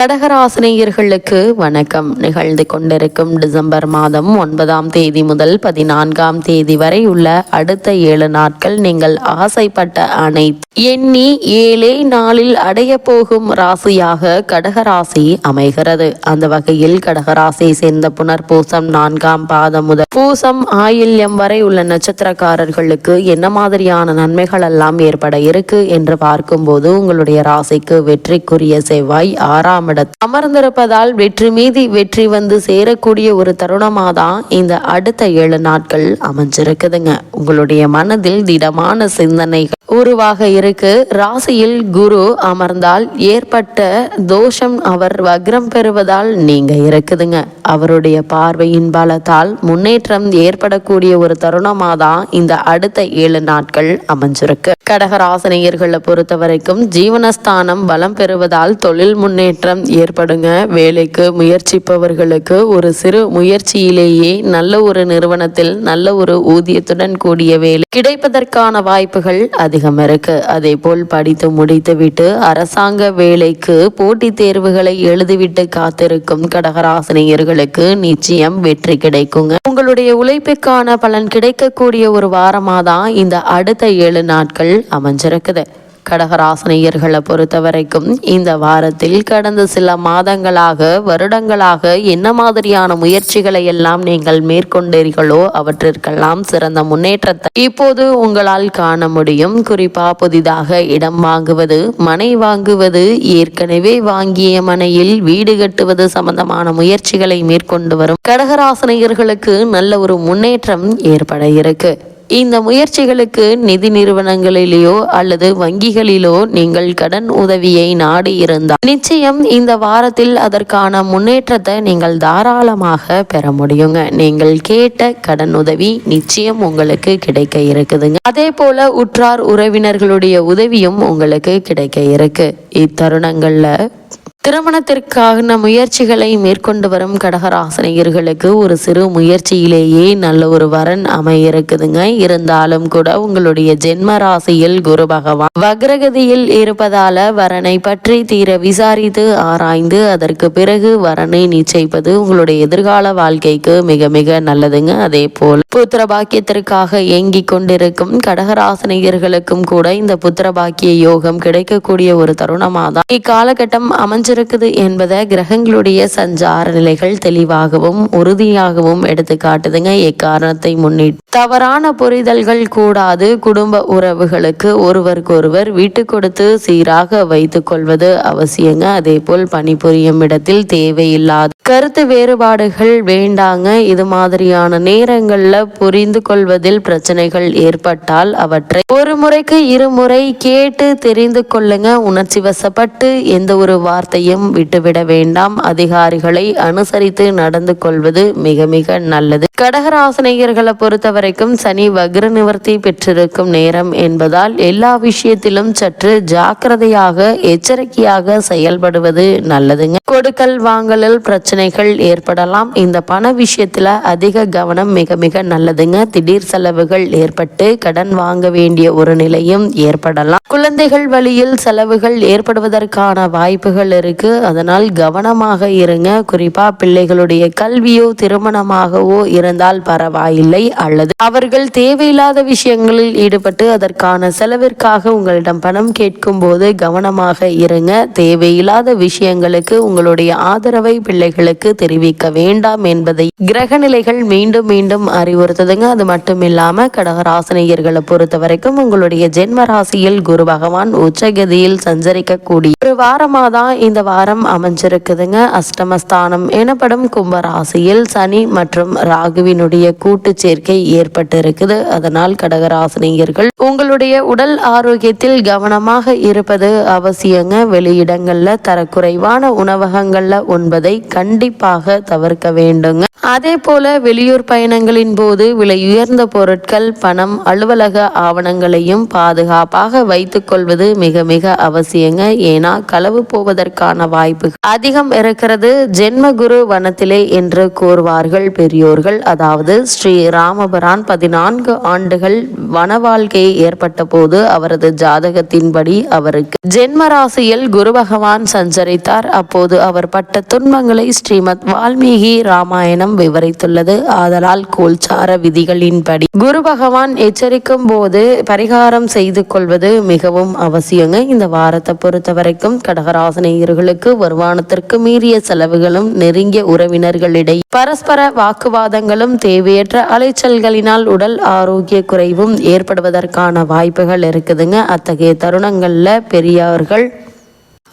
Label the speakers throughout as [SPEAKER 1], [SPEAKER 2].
[SPEAKER 1] கடகராசினியர்களுக்கு வணக்கம். நிகழ்ந்து கொண்டிருக்கும் டிசம்பர் மாதம் ஒன்பதாம் தேதி முதல் பதினான்காம் தேதி வரை உள்ள அடுத்த ஏழு நாட்கள் நீங்கள் ஆசைப்பட்ட அனைத்து எண்ணி ஏழே நாளில் அடைய போகும் ராசியாக கடகராசி அமைகிறது. அந்த வகையில் கடகராசியை சேர்ந்த புனர்பூசம் நான்காம் பாதம் முதல் பூசம் ஆயில்யம் வரை உள்ள நட்சத்திரக்காரர்களுக்கு என்ன மாதிரியான நன்மைகள் எல்லாம் ஏற்பட இருக்கு என்று பார்க்கும்போது உங்களுடைய ராசிக்கு வெற்றிக்குரிய செவ்வாய் ஆறாம் இடத்தில் அமர்ந்திருப்பதால் வெற்றி மீதி வெற்றி வந்து சேரக்கூடிய ஒரு தருணமாக தான் இந்த அடுத்த ஏழு நாட்கள் அமைஞ்சிருக்குதுங்க. உங்களுடைய மனதில் திடமான சிந்தனைகள் உருவாக இருக்கு. ராசியில் குரு அமர்ந்தால் ஏற்பட்ட தோஷம் அவர் வக்ரம் பெறுவதால் நீங்க இருக்குதுங்க. அவருடைய பார்வையின் பலத்தால் முன்னேற்றம் ஏற்படக்கூடிய ஒரு தருணமாக தான் இந்த அடுத்த ஏழு நாட்கள் அமைஞ்சிருக்கு. கடகராசனையர்களை பொறுத்த வரைக்கும் ஜீவனஸ்தானம் பலம் பெறுவதால் தொழில் முன்னேற்றம் ஏற்படுங்க. வேலைக்கு முயற்சிப்பவர்களுக்கு ஒரு சிறு முயற்சியிலேயே நல்ல ஒரு நிறுவனத்தில் நல்ல ஒரு ஊதியத்துடன் கூடிய வேலை கிடைப்பதற்கான வாய்ப்புகள் அதிகம் இருக்கு. அதே போல் படித்து முடித்துவிட்டு அரசாங்க வேலைக்கு போட்டித் தேர்வுகளை எழுதிவிட்டு காத்திருக்கும் கடகராசினியர்களுக்கு நிச்சயம் வெற்றி கிடைக்குங்க. உங்களுடைய உழைப்புக்கான பலன் கிடைக்கக்கூடிய ஒரு வாரமாக தான் இந்த அடுத்த ஏழு நாட்கள் அமைஞ்சிருக்குது. கடகராசனையர்களை பொறுத்த வரைக்கும் இந்த வாரத்தில் கடந்த சில மாதங்களாக வருடங்களாக என்ன மாதிரியான முயற்சிகளை எல்லாம் நீங்கள் மேற்கொண்டீர்களோ அவற்றிற்கெல்லாம் சிறந்த முன்னேற்றத்தை இப்போது உங்களால் காண முடியும். குறிப்பா புதிதாக இடம் வாங்குவது மனை வாங்குவது ஏற்கனவே வாங்கிய மனையில் வீடு கட்டுவது சம்பந்தமான முயற்சிகளை மேற்கொண்டு வரும் கடகராசனையர்களுக்கு நல்ல ஒரு முன்னேற்றம் ஏற்பட இருக்கு. இந்த முயற்சிகளுக்கு நிதி நிறுவனங்களிலேயோ அல்லது வங்கிகளிலோ நீங்கள் கடன் உதவியை நாடி இருந்தால் நிச்சயம் இந்த வாரத்தில் அதற்கான முன்னேற்றத்தை நீங்கள் தாராளமாக பெற முடியுங்க. நீங்கள் கேட்ட கடன் உதவி நிச்சயம் உங்களுக்கு கிடைக்க இருக்குதுங்க. அதே போல உற்றார் உறவினர்களுடைய உதவியும் உங்களுக்கு கிடைக்க இருக்கு. இத்தருணங்கள்ல திருமணத்திற்கான முயற்சிகளை மேற்கொண்டு வரும் கடகராசனையர்களுக்கு ஒரு சிறு முயற்சியிலேயே நல்ல ஒரு வரன் அமைய இருக்குதுங்க இருந்தாலும் கூட உங்களுடைய ஜென்ம ராசியில் குரு பகவான் வக்ரகதியில் இருப்பதால வரனை பற்றி தீர விசாரித்து ஆராய்ந்து அதற்கு பிறகு வரனை நிச்சயிப்பது உங்களுடைய எதிர்கால வாழ்க்கைக்கு மிக மிக நல்லதுங்க. அதே போல் புத்திர பாக்கியத்திற்காக இயங்கிக் கொண்டிருக்கும் கடகராசனையர்களுக்கும் கூட இந்த புத்திர பாக்கிய யோகம் கிடைக்கக்கூடிய ஒரு தருணமாதான் இக்காலகட்டம் அமைஞ்ச அமைஞ்சிருக்குது என்பதை கிரகங்களுடைய சஞ்சார நிலைகள் தெளிவாகவும் உறுதியாகவும் எடுத்து காட்டுதுங்க இக்காரணத்தை முன்னிட்டு தவறான புரிதல்கள் கூடாது குடும்ப உறவுகளுக்கு ஒருவருக்கொருவர் விட்டு கொடுத்து சீராக வைத்து கொள்வது அவசியங்க. அதே போல் பணிபுரியும் இடத்தில் தேவையில்லாது கருத்து வேறுபாடுகள் வேண்டாங்க. இது மாதிரியான நேரங்கள்ல புரிந்து கொள்வதில் பிரச்சனைகள் ஏற்பட்டால் அவற்றை ஒரு முறைக்கு இருமுறை கேட்டு தெரிந்து கொள்ளுங்க. உணர்ச்சி வசப்பட்டு எந்த ஒரு வார்த்தையும் விட்டுவிட வேண்டாம். அதிகாரிகளை அனுசரித்து நடந்து கொள்வது மிக மிக நல்லது. கடகராசனையர்களை பொறுத்தவரை வரைக்கும் சனி வக்ர நிவர்த்தி பெற்றிருக்கும் நேரம் என்பதால் எல்லா விஷயத்திலும் சற்று ஜாக்கிரதையாக எச்சரிக்கையாக செயல்படுவது நல்லதுங்க. கொடுக்கல் வாங்கலில் பிரச்சனைகள் ஏற்படலாம். இந்த பண விஷயத்துல அதிக கவனம் மிக மிக நல்லதுங்க. திடீர் செலவுகள் ஏற்பட்டு கடன் வாங்க வேண்டிய ஒரு நிலையும் ஏற்படலாம். குழந்தைகள் வழியில் செலவுகள் ஏற்படுவதற்கான வாய்ப்புகள் இருக்கு. அதனால் கவனமாக இருங்க. குறிப்பா பிள்ளைகளுடைய கல்வியோ திருமணமாகவோ இருந்தால் பரவாயில்லை. அல்லது அவர்கள் தேவையில்லாத விஷயங்களில் ஈடுபட்டு அதற்கான செலவிற்காக உங்களிடம் பணம் கேட்கும் போது கவனமாக இருங்க. தேவையில்லாத விஷயங்களுக்கு உங்களுடைய ஆதரவை பிள்ளைகளுக்கு தெரிவிக்க வேண்டாம் என்பதை கிரக நிலைகள் மீண்டும் மீண்டும் அறிவுறுத்துதுங்க. அது மட்டும் இல்லாம கடகராசினியர்களை பொறுத்த வரைக்கும் உங்களுடைய ஜென்ம ராசியில் குரு பகவான் உச்சகதியில் சஞ்சரிக்கக்கூடிய ஒரு வாரமா தான் இந்த வாரம் அமைஞ்சிருக்குதுங்க. அஷ்டமஸ்தானம் எனப்படும் கும்பராசியில் சனி மற்றும் ராகுவினுடைய கூட்டு சேர்க்கை ஏற்பட்டு இருக்குது அதனால் கடகராசினியர்கள் உங்களுடைய உடல் ஆரோக்கியத்தில் கவனமாக இருப்பது அவசியங்க. வெளியிடங்கள்ல தரக்குறைவான உணவகங்கள்ல உண்பதை கண்டிப்பாக தவிர்க்க வேண்டுங்க. அதே போல வெளியூர் பயணங்களின் போது விலை உயர்ந்த பொருட்கள் பணம் அலுவலக ஆவணங்களையும் பாதுகாப்பாக வைத்துக் கொள்வது மிக மிக அவசியங்க. ஏன்னா களவு போவதற்கான வாய்ப்பு அதிகம் இருக்கிறது. ஜென்மகுரு வனத்திலே என்று கூறுவார்கள் பெரியோர்கள். அதாவது ஸ்ரீ ராமபுரான் பதினான்கு ஆண்டுகள் வன வாழ்க்கை ஏற்பட்ட போது அவரது ஜாதகத்தின்படி அவருக்கு ஜென்ம ராசியில் குரு பகவான் சஞ்சரித்தார். அப்போது அவர் பட்ட துன்பங்களை ஸ்ரீமத் வால்மீகி ராமாயணம் விவரித்துள்ளது. ஆதலால் கோல்சார விதிகளின்படி குரு பகவான் எச்சரிக்கும் போது பரிகாரம் செய்து கொள்வது மிகவும் அவசியங்க. இந்த வாரத்தை பொறுத்த வரைக்கும் கடகராசனையர்களுக்கு வருமானத்திற்கு மீறிய செலவுகளும் நெருங்கிய உறவினர்களிடையே பரஸ்பர வாக்குவாதங்களும் தேவையற்ற அலைச்சல்களின் அலைச்சல்களினால் உடல் ஆரோக்கிய குறைவும் ஏற்படுவதற்கான வாய்ப்புகள் இருக்குதுங்க. அத்தகைய தருணங்களில் பெரியவர்கள்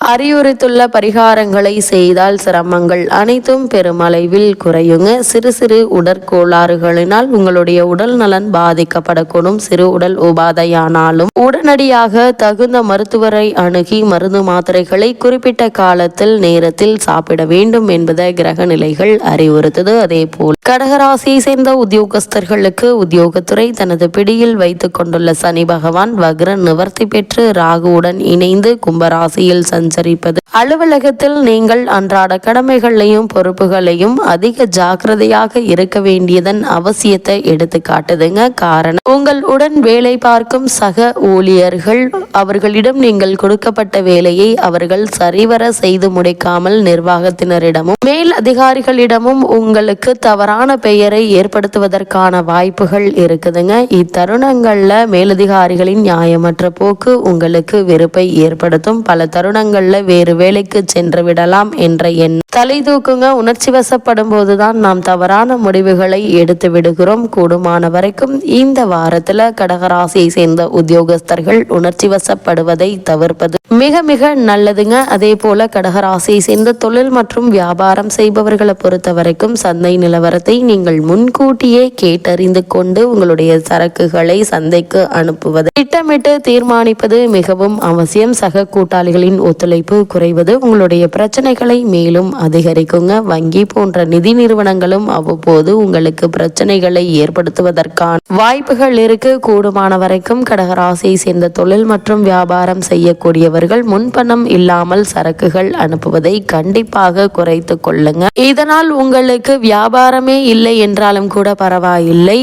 [SPEAKER 1] அறிவுறுத்துள்ள பரிகாரங்களை செய்தால் சிரமங்கள் அனைத்தும் பெருமளவில் குறையுங்க. சிறு சிறு உடற்கோளாறுகளினால் உங்களுடைய உடல் நலன் பாதிக்கப்படக்கூடும். சிறு உடல் உபாதையானாலும் உடனடியாக தகுந்த மருத்துவரை அணுகி மருந்து மாத்திரைகளை குறிப்பிட்ட காலத்தில் நேரத்தில் சாப்பிட வேண்டும் என்பதை கிரக நிலைகள் அறிவுறுத்தது. அதே போல் கடகராசியை சேர்ந்த உத்தியோகஸ்தர்களுக்கு உத்தியோகத்துறை தனது பிடியில் வைத்துக் கொண்டுள்ள சனி பகவான் வக்ர நிவர்த்தி பெற்று ராகுவுடன் இணைந்து கும்பராசியில் சந்தி சஞ்சரிப்பது. அலுவலகத்தில் நீங்கள் அன்றாட கடமைகளையும் பொறுப்புகளையும் அதிக ஜாக்கிரதையாக இருக்க வேண்டியதன் அவசியத்தை எடுத்து காட்டுதுங்க காரணம். உங்கள் உடன் வேலை பார்க்கும் சக ஊழியர்கள் அவர்களிடம் நீங்கள் கொடுக்கப்பட்ட வேலையை அவர்கள் சரிவர செய்து முடிக்காமல் நிர்வாகத்தினரிடமும் மேல் அதிகாரிகளிடமும் உங்களுக்கு தவறான பெயரை ஏற்படுத்துவதற்கான வாய்ப்புகள் இருக்குதுங்க. இத்தருணங்கள்ல மேலதிகாரிகளின் நியாயமற்ற போக்கு உங்களுக்கு வெறுப்பை ஏற்படுத்தும். பல தருணங்கள் நாட்களில் வேறு வேலைக்கு சென்று விடலாம் என்ற எண்ணம். தலை தூக்குங்க உணர்ச்சி வசப்படும் போதுதான் நாம் தவறான முடிவுகளை எடுத்து விடுகிறோம். கூடுமான வரைக்கும் இந்த வாரத்தில் கடகராசியை சேர்ந்த உத்தியோகஸ்தர்கள் உணர்ச்சி வசப்படுவதை தவிர்ப்பது மிக மிக நல்லதுங்க. அதே போல கடகராசியை சேர்ந்த தொழில் மற்றும் வியாபாரம் செய்பவர்களை பொறுத்த வரைக்கும் சந்தை நிலவரத்தை நீங்கள் முன்கூட்டியே கேட்டறிந்து கொண்டு உங்களுடைய சரக்குகளை சந்தைக்கு அனுப்புவது. திட்டமிட்டு தீர்மானிப்பது மிகவும் அவசியம். சக கூட்டாளிகளின் ஒத்துழைப்பு குறைவது உங்களுடைய பிரச்சனைகளை மேலும் அதிகரிக்குங்க. வங்கி போன்ற நிதி நிறுவனங்களும் அவ்வப்போது உங்களுக்கு பிரச்சனைகளை ஏற்படுத்துவதற்கான வாய்ப்புகள் இருக்கு. கூடுமான வரைக்கும் கடகராசியை சேர்ந்த தொழில் மற்றும் வியாபாரம் செய்யக்கூடியவர்கள் முன்பணம் இல்லாமல் சரக்குகள் அனுப்புவதை கண்டிப்பாக குறைத்து கொள்ளுங்க. இதனால் உங்களுக்கு வியாபாரமே இல்லை என்றாலும் கூட பரவாயில்லை.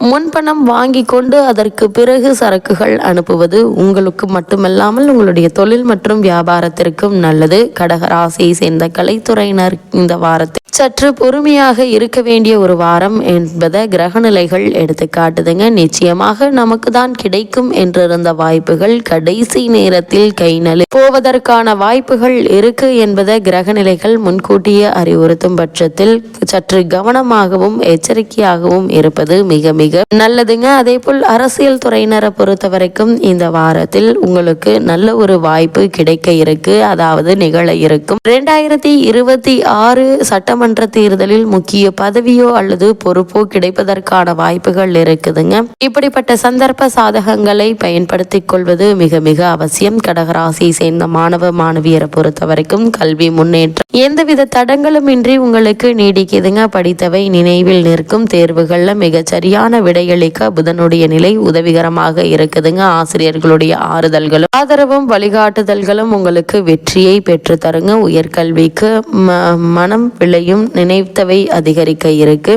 [SPEAKER 1] முன்பணம் வாங்கி கொண்டு அதற்கு பிறகு சரக்குகள் அனுப்புவது உங்களுக்கு மட்டுமல்லாமல் உங்களுடைய தொழில் மற்றும் வியாபாரத்திற்கும் நல்லது. கடகராசியை சேர்ந்த கலைத்துறையினர் இந்த வாரத்தில் சற்று பொறுமையாக இருக்க வேண்டிய ஒரு வாரம் என்பதை கிரகநிலைகள் எடுத்து காட்டுதுங்க. நிச்சயமாக நமக்கு தான் கிடைக்கும் என்றிருந்த வாய்ப்புகள் கடைசி நேரத்தில் கை நலி போவதற்கான வாய்ப்புகள் இருக்கு என்பதை கிரகநிலைகள் முன்கூட்டியே அறிவுறுத்தும் பட்சத்தில் சற்று கவனமாகவும் எச்சரிக்கையாகவும் இருப்பது மிக மிக மிக நல்லதுங்க. அதே போல் அரசியல் துறையினரை பொறுத்த வரைக்கும் இந்த வாரத்தில் உங்களுக்கு நல்ல ஒரு வாய்ப்பு கிடைக்க இருக்கு. அதாவது நிகழ இருக்கும். இரண்டாயிரத்தி இருபத்தி ஆறு சட்டமன்ற தேர்தலில் முக்கிய பதவியோ அல்லது பொறுப்போ கிடைப்பதற்கான வாய்ப்புகள் இருக்குதுங்க. இப்படிப்பட்ட சந்தர்ப்ப சாதகங்களை பயன்படுத்திக் கொள்வது மிக மிக அவசியம். கடகராசியை சேர்ந்த மாணவ மாணவியரை பொறுத்த வரைக்கும் கல்வி முன்னேற்றம். எந்தவித தடங்களும் இன்றி உங்களுக்கு நீடிக்குதுங்க. படித்தவை நினைவில் நிற்கும். தேர்வுகள்ல மிகச்சரியான விடையளிக்க புதனுடைய நிலை உதவிகரமாக இருக்குதுங்க. ஆசிரியர்களுடைய ஆறுதல்களும் ஆதரவும் வழிகாட்டுதல்களும் உங்களுக்கு வெற்றியை பெற்று தருங்க உயர்கல்விக்கு மனம் விளையும் நினைத்தவை அதிகரிக்க இருக்கு.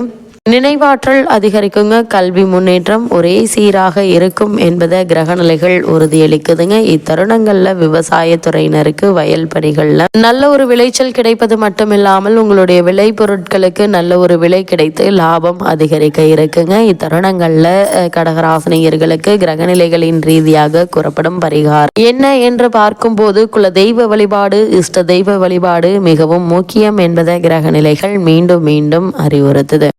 [SPEAKER 1] நினைவாற்றல் அதிகரிக்குங்க. கல்வி முன்னேற்றம் ஒரே சீராக இருக்கும் என்பதை கிரகநிலைகள் உறுதியளிக்குதுங்க. இத்தருணங்கள்ல விவசாயத்துறையினருக்கு வயல் பணிகள்ல நல்ல ஒரு விளைச்சல் கிடைப்பது மட்டுமில்லாமல் உங்களுடைய விளை பொருட்களுக்கு நல்ல ஒரு விலை கிடைத்து லாபம் அதிகரிக்க இருக்குங்க. இத்தருணங்கள்ல கடகராசினியர்களுக்கு கிரகநிலைகளின் ரீதியாக கூறப்படும் பரிகாரம் என்ன என்று பார்க்கும்போது குல தெய்வ வழிபாடு இஷ்ட தெய்வ வழிபாடு மிகவும் முக்கியம் என்பதை கிரகநிலைகள் மீண்டும் மீண்டும் அறிவுறுத்துது.